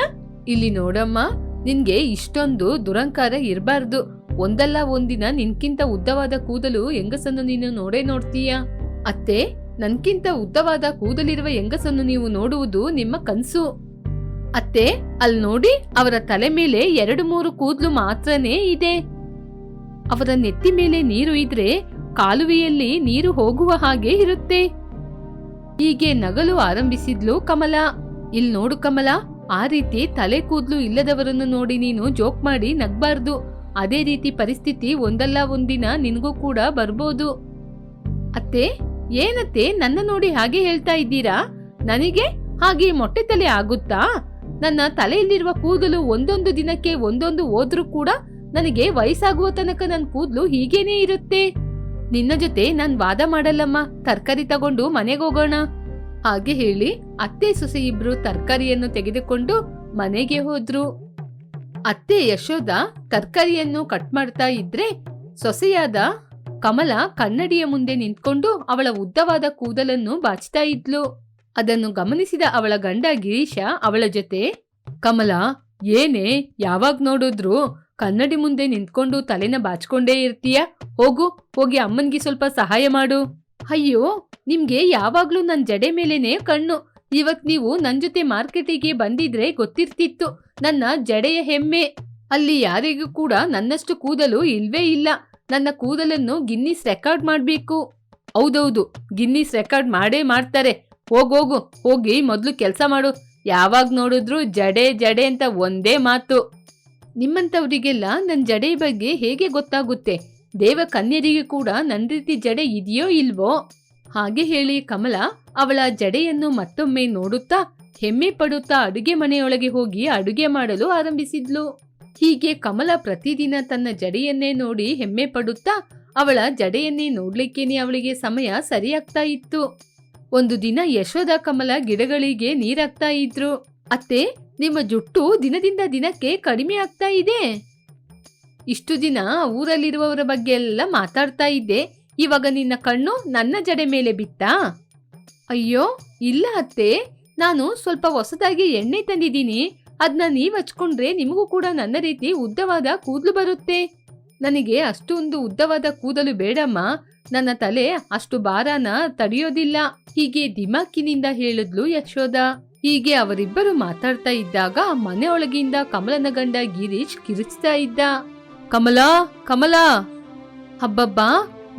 ಇಲ್ಲಿ ನೋಡಮ್ಮ, ನಿನ್ಗೆ ಇಷ್ಟೊಂದು ದುರಂಕಾರ ಇರಬಾರ್ದು. ಒಂದಲ್ಲ ಒಂದಿನ ನಿನ್ಕಿಂತ ಉದ್ದವಾದ ಕೂದಲು ಹೆಂಗಸನ್ನು ನೀನು ನೋಡೇ ನೋಡ್ತೀಯ? ಅತ್ತೆ, ನನ್ಕಿಂತ ಉದ್ದವಾದ ಕೂದಲಿರುವ ಹೆಂಗಸನ್ನು ನೀವು ನೋಡುವುದು ನಿಮ್ಮ ಕನ್ಸು. ಅತ್ತೆ, ಅಲ್ಲಿ ನೋಡಿ, ಅವರ ತಲೆ ಮೇಲೆ ಎರಡು ಮೂರು ಕೂದಲು ಮಾತ್ರನೇ ಇದೆ. ಅವರ ನೆತ್ತಿ ಮೇಲೆ ನೀರು ಇದ್ರೆ ಕಾಲುವೆಯಲ್ಲಿ ನೀರು ಹೋಗುವ ಹಾಗೆ ಇರುತ್ತೆ. ಹೀಗೆ ನಗಲು ಆರಂಭಿಸಿದ್ಲು ಕಮಲ. ಇಲ್ ನೋಡು ಕಮಲ, ಆ ರೀತಿ ತಲೆ ಕೂದ್ಲು ಇಲ್ಲದವರನ್ನು ನೋಡಿ ನೀನು ಜೋಕ್ ಮಾಡಿ ನಗ್ಬಾರ್ದು. ಅದೇ ರೀತಿ ಪರಿಸ್ಥಿತಿ ಒಂದಲ್ಲ ಒಂದಿನ ನಿನಗೂ ಕೂಡ ಬರ್ಬೋದು. ಅತ್ತೆ, ಏನತ್ತೆ ನನ್ನ ನೋಡಿ ಹಾಗೆ ಹೇಳ್ತಾ ಇದ್ದೀರಾ? ನನಗೆ ಹಾಗೆ ಮೊಟ್ಟೆ ತಲೆ ಆಗುತ್ತಾ? ನನ್ನ ತಲೆಯಲ್ಲಿರುವ ಕೂದಲು ಒಂದೊಂದು ದಿನಕ್ಕೆ ಒಂದೊಂದು ಹೋದ್ರೂ ಕೂಡ ನನಗೆ ವಯಸ್ಸಾಗುವ ತನಕ ನನ್ ಕೂದಲು ಹೀಗೇನೇ ಇರುತ್ತೆ. ನಿನ್ನ ಜೊತೆ ನಾನ್ ವಾದ ಮಾಡಲ್ಲಮ್ಮ, ತರಕಾರಿ ತಗೊಂಡು ಮನೆಗೆ ಹೋಗೋಣ. ಹಾಗೆ ಹೇಳಿ ಅತ್ತೆ ಸೊಸೆ ಇಬ್ರು ತರಕಾರಿಯನ್ನು ತೆಗೆದುಕೊಂಡು ಮನೆಗೆ ಹೋದ್ರು. ಅತ್ತೆ ಯಶೋದ ತರಕಾರಿಯನ್ನು ಕಟ್ ಮಾಡ್ತಾ ಇದ್ರೆ ಸೊಸೆಯಾದ ಕಮಲ ಕನ್ನಡಿಯ ಮುಂದೆ ನಿಂತ್ಕೊಂಡು ಅವಳ ಉದ್ದವಾದ ಕೂದಲನ್ನು ಬಾಚ್ತಾ ಇದ್ಲು. ಅದನ್ನು ಗಮನಿಸಿದ ಅವಳ ಗಂಡ ಗಿರೀಶ ಅವಳ ಜೊತೆ, ಕಮಲ, ಏನೇ, ಯಾವಾಗ ನೋಡಿದ್ರು ಕನ್ನಡಿ ಮುಂದೆ ನಿಂತ್ಕೊಂಡು ತಲೆನ ಬಾಚ್ಕೊಂಡೇ ಇರ್ತೀಯ? ಹೋಗು, ಹೋಗಿ ಅಮ್ಮನ್ಗೆ ಸ್ವಲ್ಪ ಸಹಾಯ ಮಾಡು. ಅಯ್ಯೋ, ನಿಮ್ಗೆ ಯಾವಾಗ್ಲೂ ನನ್ ಜಡೆ ಮೇಲೇನೆ ಕಣ್ಣು. ಇವತ್ ನೀವು ನನ್ ಜೊತೆ ಮಾರ್ಕೆಟಿಗೆ ಬಂದಿದ್ರೆ ಗೊತ್ತಿರ್ತಿತ್ತು. ನನ್ನ ಜಡೆಯ ಹೆಮ್ಮೆ. ಅಲ್ಲಿ ಯಾರಿಗೂ ಕೂಡ ನನ್ನಷ್ಟು ಕೂದಲು ಇಲ್ವೇ ಇಲ್ಲ. ನನ್ನ ಕೂದಲನ್ನು ಗಿನ್ನಿಸ್ ರೆಕಾರ್ಡ್ ಮಾಡ್ಬೇಕು. ಹೌದೌದು, ಗಿನ್ನಿಸ್ ರೆಕಾರ್ಡ್ ಮಾಡೇ ಮಾಡ್ತಾರೆ. ಹೋಗೋಗು ಹೋಗಿ ಮೊದ್ಲು ಕೆಲಸ ಮಾಡು. ಯಾವಾಗ ನೋಡಿದ್ರು ಜಡೆ ಜಡೆ ಅಂತ ಒಂದೇ ಮಾತು. ನಿಮ್ಮಂಥವರಿಗೆಲ್ಲ ನನ್ನ ಜಡೆ ಬಗ್ಗೆ ಹೇಗೆ ಗೊತ್ತಾಗುತ್ತೆ? ದೇವ ಕನ್ಯರಿಗೆ ಕೂಡ ನನ್ನ ರೀತಿ ಜಡೆ ಇದೆಯೋ ಇಲ್ವೋ? ಹಾಗೆ ಹೇಳಿ ಕಮಲ ಅವಳ ಜಡೆಯನ್ನು ಮತ್ತೊಮ್ಮೆ ನೋಡುತ್ತಾ, ಹೆಮ್ಮೆ ಪಡುತ್ತಾ ಅಡುಗೆ ಮನೆಯೊಳಗೆ ಹೋಗಿ ಅಡುಗೆ ಮಾಡಲು ಆರಂಭಿಸಿದ್ಲು. ಹೀಗೆ ಕಮಲ ಪ್ರತಿದಿನ ತನ್ನ ಜಡೆಯನ್ನೇ ನೋಡಿ ಹೆಮ್ಮೆ ಪಡುತ್ತಾ, ಅವಳ ಜಡೆಯನ್ನೇ ನೋಡ್ಲಿಕ್ಕೇನೆ ಅವಳಿಗೆ ಸಮಯ ಸರಿಯಾಗ್ತಾ ಇತ್ತು. ಒಂದು ದಿನ ಯಶೋಧ ಕಮಲ ಗಿಡಗಳಿಗೆ ನೀರಾಗ್ತಾ ಇದ್ರು. ಅತ್ತೆ, ನಿಮ್ಮ ಜುಟ್ಟು ದಿನದಿಂದ ದಿನಕ್ಕೆ ಕಡಿಮೆ ಆಗ್ತಾ ಇದೆ. ಇಷ್ಟು ದಿನ ಊರಲ್ಲಿರುವವರ ಬಗ್ಗೆ ಎಲ್ಲ ಮಾತಾಡ್ತಾ ಇದ್ದೆ. ಇವಾಗ ನಿನ್ನ ಕಣ್ಣು ನನ್ನ ಜಡೆ ಮೇಲೆ ಬಿತ್ತಾ? ಅಯ್ಯೋ, ಇಲ್ಲ ಅತ್ತೆ. ನಾನು ಸ್ವಲ್ಪ ಹೊಸದಾಗಿ ಎಣ್ಣೆ ತಂದಿದ್ದೀನಿ. ಅದನ್ನ ನೀವು ಹಚ್ಕೊಂಡ್ರೆ ನಿಮಗೂ ಕೂಡ ನನ್ನ ರೀತಿ ಉದ್ದವಾದ ಕೂದಲು ಬರುತ್ತೆ. ನನಗೆ ಅಷ್ಟೊಂದು ಉದ್ದವಾದ ಕೂದಲು ಬೇಡಮ್ಮ. ನನ್ನ ತಲೆ ಅಷ್ಟು ಭಾರನ ತಡೆಯೋದಿಲ್ಲ. ಹೀಗೆ ದಿಮಾಕಿನಿಂದ ಹೇಳಿದ್ಲು ಯಶೋದ ಹೀಗೆ ಅವರಿಬ್ಬರು ಮಾತಾಡ್ತಾ ಇದ್ದಾಗ ಮನೆ ಒಳಗಿಂದ ಕಮಲನ ಗಂಡ ಗಿರೀಶ್ ಕಿರಿಚ್ತಾ ಇದ್ದ. ಕಮಲಾ ಕಮಲಾ! ಹಬ್ಬಬ್ಬಾ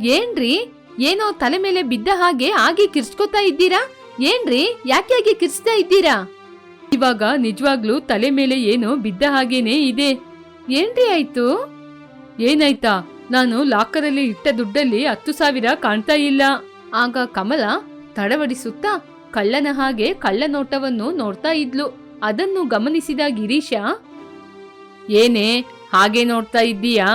ಏನ್ರಿ? ಏನೋ ತಲೆ ಮೇಲೆ ಬಿದ್ದ ಹಾಗೆ ಆಗಿ ಕಿರ್ಚ್ಕೋತಾ ಇದ್ದೀರಾ? ಏನ್ರಿ? ಯಾಕೆ ಆಗಿ ಕಿರ್ಚ್ತಾ ಇದ್ದೀರಾ? ಇವಾಗ ನಿಜವಾಗ್ಲೂ ತಲೆ ಮೇಲೆ ಏನೋ ಬಿದ್ದ ಹಾಗೇನೆ ಇದೆ. ಏನ್ರಿ ಆಯ್ತು? ಏನಾಯ್ತಾ? ನಾನು ಲಾಕರಲ್ಲಿ ಇಟ್ಟ ದುಡ್ಡಲ್ಲಿ ಹತ್ತು ಸಾವಿರ ಕಾಣ್ತಾ ಇಲ್ಲ. ಆಗ ಕಮಲ ತಡವಡಿಸುತ್ತಾ ಕಳ್ಳನ ಹಾಗೆ ಕಳ್ಳ ನೋಟವನ್ನು ನೋಡ್ತಾ ಇದ್ಲು. ಅದನ್ನು ಗಮನಿಸಿದ ಗಿರೀಶ, ಏನೇ, ಹಾಗೆ ನೋಡ್ತಾ ಇದ್ದೀಯಾ?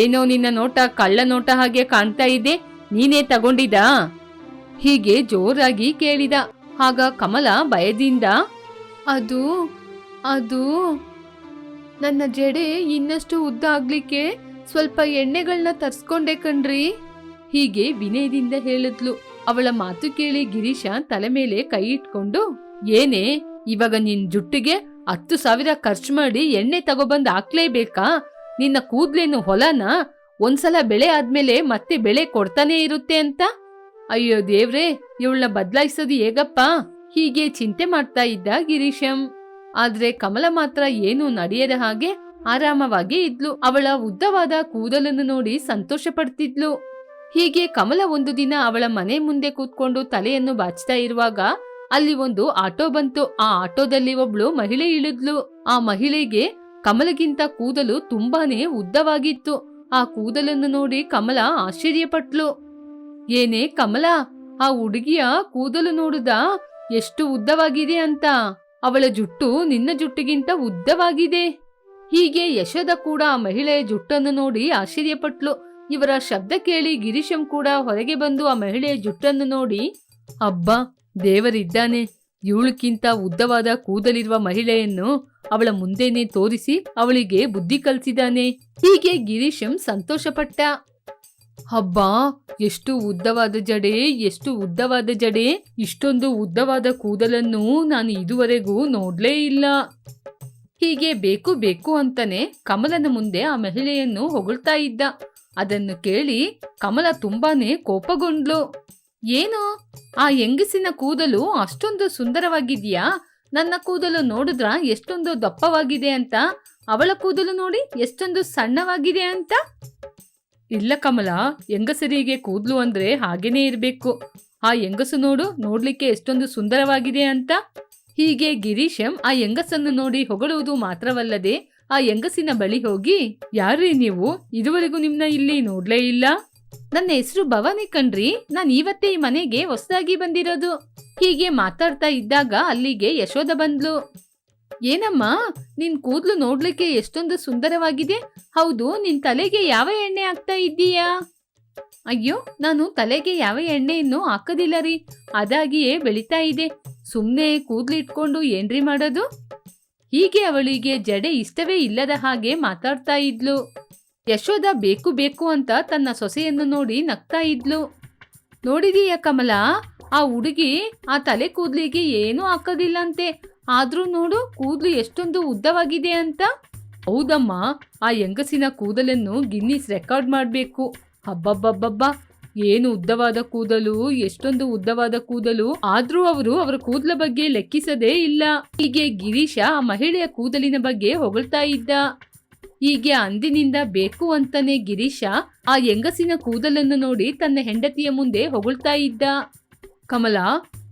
ಏನೋ ನಿನ್ನ ನೋಟ ಕಳ್ಳ ನೋಟ ಹಾಗೆ ಕಾಣ್ತಾ ಇದೆ, ನೀನೇ ತಗೊಂಡಿದಾ? ಹೀಗೆ ಜೋರಾಗಿ ಕೇಳಿದ. ಆಗ ಕಮಲ ಭಯದಿಂದ, ಅದು ಅದು, ನನ್ನ ಜಡೆ ಇನ್ನಷ್ಟು ಉದ್ದ ಆಗ್ಲಿಕ್ಕೆ ಸ್ವಲ್ಪ ಎಣ್ಣೆಗಳನ್ನ ತರ್ಸ್ಕೊಂಡೆ ಕಣ್ರಿ, ಹೀಗೆ ವಿನಯದಿಂದ ಹೇಳಿದ್ಲು. ಅವಳ ಮಾತು ಕೇಳಿ ಗಿರೀಶ ತಲೆ ಮೇಲೆ ಕೈ ಇಟ್ಕೊಂಡು, ಏನೇ, ಇವಾಗ ನಿನ್ ಜುಟ್ಟಿಗೆ ಹತ್ತು ಸಾವಿರ ಖರ್ಚು ಮಾಡಿ ಎಣ್ಣೆ ತಗೊಬಂದ್ ಹಾಕ್ಲೇಬೇಕಾ? ನಿನ್ನ ಕೂದ್ಲೇನು ಹೊಲನ ಒಂದ್ಸಲ ಬೆಳೆ ಆದ್ಮೇಲೆ ಮತ್ತೆ ಬೆಳೆ ಕೊಡ್ತಾನೇ ಇರುತ್ತೆ ಅಂತ? ಅಯ್ಯೋ ದೇವ್ರೇ, ಇವಳನ್ನ ಬದಲಾಯಿಸೋದು ಹೇಗಪ್ಪ? ಹೀಗೆ ಚಿಂತೆ ಮಾಡ್ತಾ ಇದ್ದ ಗಿರೀಶಂ. ಆದ್ರೆ ಕಮಲ ಮಾತ್ರ ಏನು ನಡೆಯದ ಹಾಗೆ ಆರಾಮವಾಗಿ ಇದ್ಲು. ಅವಳ ಉದ್ದವಾದ ಕೂದಲನ್ನು ನೋಡಿ ಸಂತೋಷ ಪಡ್ತಿದ್ಲು ಹೀಗೆ ಕಮಲ ಒಂದು ದಿನ ಅವಳ ಮನೆ ಮುಂದೆ ಕೂತ್ಕೊಂಡು ತಲೆಯನ್ನು ಬಾಚ್ತಾ ಇರುವಾಗ ಅಲ್ಲಿ ಒಂದು ಆಟೋ ಬಂತು. ಆ ಆಟೋದಲ್ಲಿ ಒಬ್ಳು ಮಹಿಳೆ ಇಳಿದ್ಲು. ಆ ಮಹಿಳೆಗೆ ಕಮಲಗಿಂತ ಕೂದಲು ತುಂಬಾನೇ ಉದ್ದವಾಗಿತ್ತು. ಆ ಕೂದಲನ್ನು ನೋಡಿ ಕಮಲ ಆಶ್ಚರ್ಯಪಟ್ಲು. ಏನೇ ಕಮಲ, ಆ ಹುಡುಗಿಯ ಕೂದಲು ನೋಡುದ ಎಷ್ಟು ಉದ್ದವಾಗಿದೆ ಅಂತ. ಅವಳ ಜುಟ್ಟು ನಿನ್ನ ಜುಟ್ಟಿಗಿಂತ ಉದ್ದವಾಗಿದೆ. ಹೀಗೆ ಯಶೋದ ಕೂಡ ಆ ಮಹಿಳೆಯ ಜುಟ್ಟನ್ನು ನೋಡಿ ಆಶ್ಚರ್ಯಪಟ್ಲು. ಇವರ ಶಬ್ದ ಕೇಳಿ ಗಿರೀಶಂ ಕೂಡ ಹೊರಗೆ ಬಂದು ಆ ಮಹಿಳೆಯ ಜುಟ್ಟನ್ನು ನೋಡಿ, ಅಬ್ಬಾ, ದೇವರಿದ್ದಾನೆ. ಇವಳಕ್ಕಿಂತ ಉದ್ದವಾದ ಕೂದಲಿರುವ ಮಹಿಳೆಯನ್ನು ಅವಳ ಮುಂದೆನೆ ತೋರಿಸಿ ಅವಳಿಗೆ ಬುದ್ಧಿ ಕಲಿಸಿದಾನೆ. ಹೀಗೆ ಗಿರೀಶಂ ಸಂತೋಷಪಟ್ಟ. ಹಬ್ಬ ಎಷ್ಟು ಉದ್ದವಾದ ಜಡೆ, ಎಷ್ಟು ಉದ್ದವಾದ ಜಡೆ. ಇಷ್ಟೊಂದು ಉದ್ದವಾದ ಕೂದಲನ್ನು ನಾನು ಇದುವರೆಗೂ ನೋಡ್ಲೇ ಇಲ್ಲ. ಹೀಗೆ ಬೇಕು ಬೇಕು ಅಂತಾನೆ ಕಮಲನ ಮುಂದೆ ಆ ಮಹಿಳೆಯನ್ನು ಹೊಗಳ್ತಾ ಇದ್ದ. ಅದನ್ನು ಕೇಳಿ ಕಮಲ ತುಂಬಾನೇ ಕೋಪಗೊಂಡ್ಲು. ಏನು? ಆ ಹೆಂಗಸಿನ ಕೂದಲು ಅಷ್ಟೊಂದು ಸುಂದರವಾಗಿದೆಯಾ? ನನ್ನ ಕೂದಲು ನೋಡಿದ್ರ ಎಷ್ಟೊಂದು ದಪ್ಪವಾಗಿದೆ ಅಂತ? ಅವಳ ಕೂದಲು ನೋಡಿ ಎಷ್ಟೊಂದು ಸಣ್ಣವಾಗಿದೆ ಅಂತ? ಇಲ್ಲ ಕಮಲ, ಹೆಂಗಸರಿಗೆ ಕೂದಲು ಅಂದ್ರೆ ಹಾಗೇನೇ ಇರಬೇಕು. ಆ ಹೆಂಗಸು ನೋಡು ನೋಡ್ಲಿಕ್ಕೆ ಎಷ್ಟೊಂದು ಸುಂದರವಾಗಿದೆ ಅಂತ? ಹೀಗೆ ಗಿರೀಶಂ ಆ ಹೆಂಗಸನ್ನು ನೋಡಿ ಹೊಗಳುವುದು ಮಾತ್ರವಲ್ಲದೆ ಆ ಹೆಂಗಸಿನ ಬಳಿ ಹೋಗಿ, ಯಾರ್ರೀ ನೀವು? ಇದುವರೆಗೂ ನಿಮ್ನ ಇಲ್ಲಿ ನೋಡ್ಲೇ ಇಲ್ಲ? ನನ್ನ ಹೆಸರು ಭವಾನಿ ಕಣ್ರಿ. ನಾನು ಇವತ್ತೇ ಈ ಮನೆಗೆ ಹೊಸದಾಗಿ ಬಂದಿರೋದು. ಹೀಗೆ ಮಾತಾಡ್ತಾ ಇದ್ದಾಗ ಅಲ್ಲಿಗೆ ಯಶೋಧ ಬಂದ್ಲು. ಏನಮ್ಮ? ನಿನ್ ಕೂದ್ಲು ನೋಡ್ಲಿಕ್ಕೆ ಎಷ್ಟೊಂದು ಸುಂದರವಾಗಿದೆ. ಹೌದು, ನಿನ್ ತಲೆಗೆ ಯಾವ ಎಣ್ಣೆ ಹಾಕ್ತಾ ಇದ್ದೀಯಾ? ಅಯ್ಯೋ, ನಾನು ತಲೆಗೆ ಯಾವ ಎಣ್ಣೆಯನ್ನು ಹಾಕೋದಿಲ್ಲ ರೀ. ಅದಾಗಿಯೇ ಬೆಳಿತಾ ಇದೆ. ಸುಮ್ನೆ ಕೂದ್ಲಿಟ್ಕೊಂಡು ಏನ್ರಿ ಮಾಡೋದು? ಹೀಗೆ ಅವಳಿಗೆ ಜಡೆ ಇಷ್ಟವೇ ಇಲ್ಲದ ಹಾಗೆ ಮಾತಾಡ್ತಾ ಇದ್ಲು. ಯಶೋದ ಬೇಕು ಬೇಕು ಅಂತ ತನ್ನ ಸೊಸೆಯನ್ನು ನೋಡಿ ನಗ್ತಾ ಇದ್ಲು. ನೋಡಿದೀಯ ಕಮಲ, ಆ ಹುಡುಗಿ ಆ ತಲೆ ಕೂದ್ಲಿಗೆ ಏನೂ ಹಾಕೋದಿಲ್ಲಂತೆ. ಆದ್ರೂ ನೋಡು, ಕೂದಲು ಎಷ್ಟೊಂದು ಉದ್ದವಾಗಿದೆ ಅಂತ. ಹೌದಮ್ಮ, ಆ ಹೆಂಗಸಿನ ಕೂದಲನ್ನು ಗಿನ್ನಿಸ್ ರೆಕಾರ್ಡ್ ಮಾಡಬೇಕು. ಹಬ್ಬಬ್ಬಬ್ಬಬ್ಬ ಏನು ಉದ್ದವಾದ ಕೂದಲು, ಎಷ್ಟೊಂದು ಉದ್ದವಾದ ಕೂದಲು, ಆದ್ರೂ ಅವರು ಅವರ ಕೂದಲ ಬಗ್ಗೆ ಲೆಕ್ಕಿಸದೇ ಇಲ್ಲ. ಹೀಗೆ ಗಿರೀಶ ಆ ಮಹಿಳೆಯ ಕೂದಲಿನ ಬಗ್ಗೆ ಹೊಗಳ್ತಾ ಇದ್ದ. ಹೀಗೆ ಅಂದಿನಿಂದ ಬೇಕು ಅಂತಾನೆ ಗಿರೀಶ ಆ ಹೆಂಗಸಿನ ಕೂದಲನ್ನು ನೋಡಿ ತನ್ನ ಹೆಂಡತಿಯ ಮುಂದೆ ಹೊಗಳ್ತಾ ಇದ್ದ. ಕಮಲ,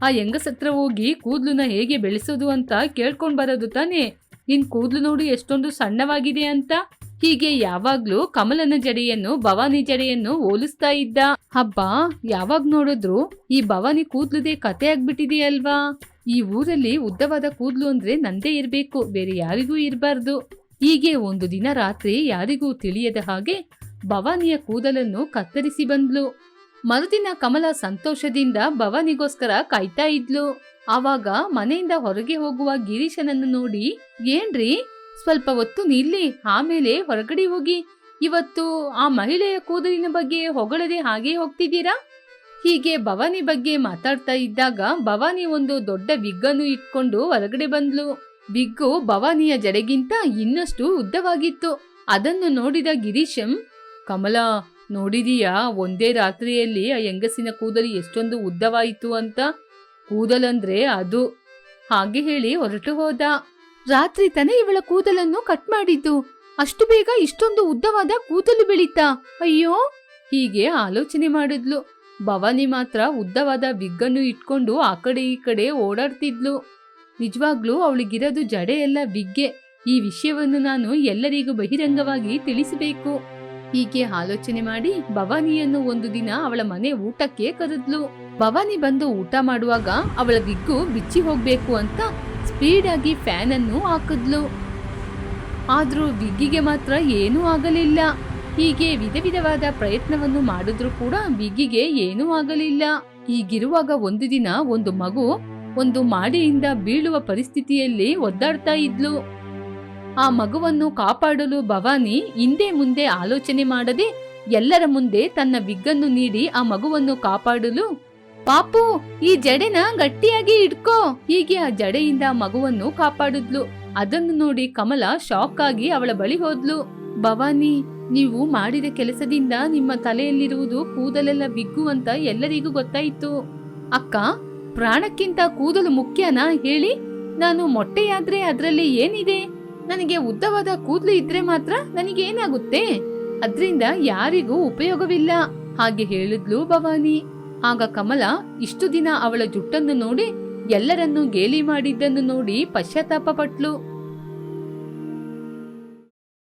ಆ ಹೆಂಗಸತ್ರ ಹೋಗಿ ಕೂದಲನ್ನ ಹೇಗೆ ಬೆಳೆಸೋದು ಅಂತ ಕೇಳ್ಕೊಂಡ್ ಬರೋದು ತಾನೆ? ನಿನ್ ಕೂದಲು ನೋಡಿ ಎಷ್ಟೊಂದು ಸಣ್ಣವಾಗಿದೆ ಅಂತ? ಹೀಗೆ ಯಾವಾಗ್ಲೂ ಕಮಲನ ಜಡೆಯನ್ನು, ಭವಾನಿ ಜಡೆಯನ್ನು ಹೋಲಿಸ್ತಾ ಇದ್ದ ಹಬ್ಬ ಯಾವಾಗ ನೋಡಿದ್ರು? ಈ ಭವಾನಿ ಕೂದ್ಲುದೇ ಕತೆ ಆಗ್ಬಿಟ್ಟಿದೆಯಲ್ವಾ? ಈ ಊರಲ್ಲಿ ಉದ್ದವಾದ ಕೂದ್ಲು ಅಂದ್ರೆ ನಂದೇ ಇರಬೇಕು, ಬೇರೆ ಯಾರಿಗೂ ಇರಬಾರ್ದು. ಹೀಗೆ ಒಂದು ದಿನ ರಾತ್ರಿ ಯಾರಿಗೂ ತಿಳಿಯದ ಹಾಗೆ ಭವಾನಿಯ ಕೂದಲನ್ನು ಕತ್ತರಿಸಿ ಬಂದ್ಲು. ಮರುದಿನ ಕಮಲ ಸಂತೋಷದಿಂದ ಭವಾನಿಗೋಸ್ಕರ ಕಾಯ್ತಾ ಇದ್ಲು. ಆವಾಗ ಮನೆಯಿಂದ ಹೊರಗೆ ಹೋಗುವ ಗಿರೀಶನನ್ನು ನೋಡಿ, ಏನ್ರಿ? ಸ್ವಲ್ಪ ಹೊತ್ತು ನಿಲ್ಲಿ, ಆಮೇಲೆ ಹೊರಗಡೆ ಹೋಗಿ. ಇವತ್ತು ಆ ಮಹಿಳೆಯ ಕೂದಲಿನ ಬಗ್ಗೆ ಹೊಗಳದೆ ಹಾಗೆ ಹೋಗ್ತಿದ್ದೀರಾ? ಹೀಗೆ ಭವಾನಿ ಬಗ್ಗೆ ಮಾತಾಡ್ತಾ ಇದ್ದಾಗ ಭವಾನಿ ಒಂದು ದೊಡ್ಡ ಬಿಗ್ಗನ್ನು ಇಟ್ಕೊಂಡು ಹೊರಗಡೆ ಬಂದ್ಲು. ಬಿಗ್ಗು ಭವಾನಿಯ ಜಡೆಗಿಂತ ಇನ್ನಷ್ಟು ಉದ್ದವಾಗಿತ್ತು. ಅದನ್ನು ನೋಡಿದ ಗಿರೀಶಂ, ಕಮಲ, ನೋಡಿದೀಯಾ? ಒಂದೇ ರಾತ್ರಿಯಲ್ಲಿ ಆ ಹೆಂಗಸಿನ ಕೂದಲು ಎಷ್ಟೊಂದು ಉದ್ದವಾಯಿತು ಅಂತ. ಕೂದಲಂದ್ರೆ ಅದು. ಹಾಗೆ ಹೇಳಿ ಹೊರಟು ಹೋದ. ರಾತ್ರಿ ತಾನೇ ಇವಳ ಕೂದಲನ್ನು ಕಟ್ ಮಾಡಿದ್ದು. ಅಷ್ಟು ಬೇಗ ಇಷ್ಟೊಂದು ಉದ್ದವಾದ ಕೂದಲು ಬೆಳೀತಾ. ಅಯ್ಯೋ, ಹೀಗೆ ಆಲೋಚನೆ ಮಾಡಿದ್ಲು. ಭವಾನಿ ಮಾತ್ರ ಉದ್ದವಾದ ವಿಗ್ಗನ್ನು ಇಟ್ಕೊಂಡು ಆ ಕಡೆ ಈ ಕಡೆ ಓಡಾಡ್ತಿದ್ಲು. ನಿಜವಾಗ್ಲೂ ಅವಳಿಗಿರೋದು ಜಡೆ ಎಲ್ಲ ವಿಗ್ಗೆ. ಈ ವಿಷಯವನ್ನು ನಾನು ಎಲ್ಲರಿಗೂ ಬಹಿರಂಗವಾಗಿ ತಿಳಿಸಬೇಕು. ಹೀಗೆ ಆಲೋಚನೆ ಮಾಡಿ ಭವಾನಿಯನ್ನು ಒಂದು ದಿನ ಅವಳ ಮನೆ ಊಟಕ್ಕೆ ಕರೆದ್ಲು. ಭವಾನಿ ಬಂದು ಊಟ ಮಾಡುವಾಗ ಅವಳ ವಿಗ್ಗು ಬಿಚ್ಚಿ ಹೋಗ್ಬೇಕು ಅಂತ ಸ್ಪೀಡ್ ಆಗಿ ಫ್ಯಾನ್ ಅನ್ನು ಹಾಕಿದ್ಲು. ಆದರೂ ವಿಗ್ಗಿಗೆ ಮಾತ್ರ ಏನೂ ಆಗಲಿಲ್ಲ. ಹೀಗೆ ವಿಧ ವಿಧವಾದ ಪ್ರಯತ್ನವನ್ನು ಮಾಡಿದ್ರೂ ಕೂಡ ವಿಗ್ಗಿಗೆ ಏನೂ ಆಗಲಿಲ್ಲ. ಹೀಗಿರುವಾಗ ಒಂದು ದಿನ ಒಂದು ಮಗು ಒಂದು ಮಾಡಿಯಿಂದ ಬೀಳುವ ಪರಿಸ್ಥಿತಿಯಲ್ಲಿ ಒದ್ದಾಡ್ತಾ ಇದ್ಲು. ಆ ಮಗುವನ್ನು ಕಾಪಾಡಲು ಭವಾನಿ ಹಿಂದೆ ಮುಂದೆ ಆಲೋಚನೆ ಮಾಡದೆ ಎಲ್ಲರ ಮುಂದೆ ತನ್ನ ವಿಗ್ಗನ್ನು ನೀಡಿ ಆ ಮಗುವನ್ನು ಕಾಪಾಡಲು ಪಾಪು, ಈ ಜಡೆನ ಗಟ್ಟಿಯಾಗಿ ಇಟ್ಕೋ. ಹೀಗೆ ಆ ಜಡೆಯಿಂದ ಮಗುವನ್ನು ಕಾಪಾಡಿದ್ಲು. ಅದನ್ನು ನೋಡಿ ಕಮಲ ಶಾಕ್ ಆಗಿ ಅವಳ ಬಳಿ ಹೋದ್ಲು. ಭವಾನಿ, ನೀವು ಮಾಡಿದ ಕೆಲಸದಿಂದ ನಿಮ್ಮ ತಲೆಯಲ್ಲಿರುವುದು ಕೂದಲೆಲ್ಲ ಬಿಗ್ಗು ಅಂತ ಎಲ್ಲರಿಗೂ ಗೊತ್ತಾಯಿತು. ಅಕ್ಕ, ಪ್ರಾಣಕ್ಕಿಂತ ಕೂದಲು ಮುಖ್ಯನಾ? ಹೇಳಿ. ನಾನು ಮೊಟ್ಟೆಯಾದ್ರೆ ಅದರಲ್ಲಿ ಏನಿದೆ? ನನಗೆ ಉದ್ದವಾದ ಕೂದಲು ಇದ್ರೆ ಮಾತ್ರ ನನಗೆ ಏನಾಗುತ್ತೆ ಅದ್ರಿಂದ ಯಾರಿಗೂ ಉಪಯೋಗವಿಲ್ಲ. ಹಾಗೆ ಹೇಳಿದ್ಲು ಭವಾನಿ. ಆಗ ಕಮಲ ಇಷ್ಟು ದಿನ ಅವಳ ಜುಟ್ಟನ್ನು ನೋಡಿ ಎಲ್ಲರನ್ನೂ ಗೇಲಿ ಮಾಡಿದ್ದನ್ನು ನೋಡಿ ಪಶ್ಚಾತ್ತಾಪ ಪಟ್ಲು.